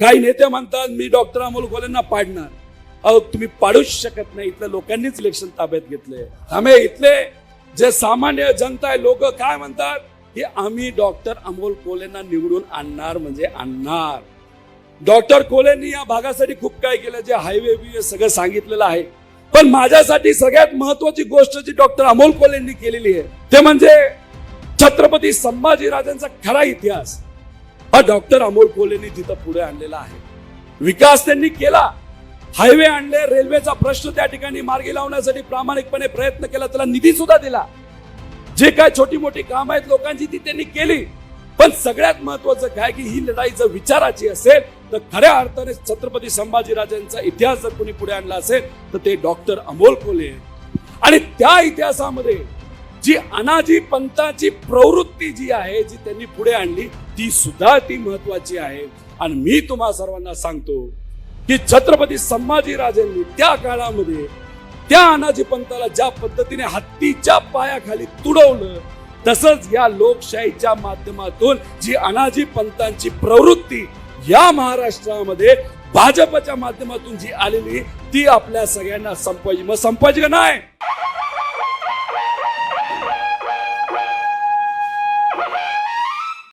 काही नेते म्हणतात मी डॉक्टर अमोल कोलेंना पाडणार. अहो तुम्ही पाडूच शकत नाही. इथल्या लोकांनीच इलेक्शन ताब्यात घेतले आम्ही इथले जे सामान्य जनता आहे लोक काय म्हणतात? की आम्ही डॉक्टर अमोल कोलेंना निवडून आणणार म्हणजे आणणार. डॉक्टर कोलेंनी या भागासाठी खूप काय केलं जे हायवे बिवे सगळं सांगितलेलं आहे. पण माझ्यासाठी सगळ्यात महत्वाची गोष्ट जी डॉक्टर अमोल कोलेंनी केलेली आहे ते म्हणजे छत्रपती संभाजीराजांचा खरा इतिहास. हा डॉक्टर अमोल कोलेंनी तिथं पुढे आणलेला आहे. विकास त्यांनी केला. हायवे आणले रेल्वेचा प्रश्न त्या ठिकाणी मार्गी लावण्यासाठी प्रामाणिकपणे प्रयत्न केला त्याला निधी सुद्धा दिला. जे काय छोटी मोठी काम आहेत लोकांची ती त्यांनी केली. पण सगळ्यात महत्वाचं काय की ही लढाई जर विचाराची असेल तर खऱ्या अर्थाने छत्रपती संभाजीराजांचा इतिहास जर कोणी पुढे आणला असेल तर ते डॉक्टर अमोल कोले. आणि त्या इतिहासामध्ये जी अनाजी पंथाची प्रवृत्ती जी आहे जी त्यांनी पुढे आणली ती सुद्धा ती महत्वाची आहे. आणि मी तुम्हा सर्वांना सांगतो की छत्रपती संभाजीराजांनी त्या काळामध्ये त्या अनाजी पंताला ज्या पद्धतीने हत्तीच्या पायाखाली तुडवलं तसंच या लोकशाहीच्या माध्यमातून जी अनाजी पंतांची प्रवृत्ती या महाराष्ट्रामध्ये भाजपच्या माध्यमातून जी आलेली ती आपल्या सगळ्यांना संपवायची. मग संपवायची का नाही?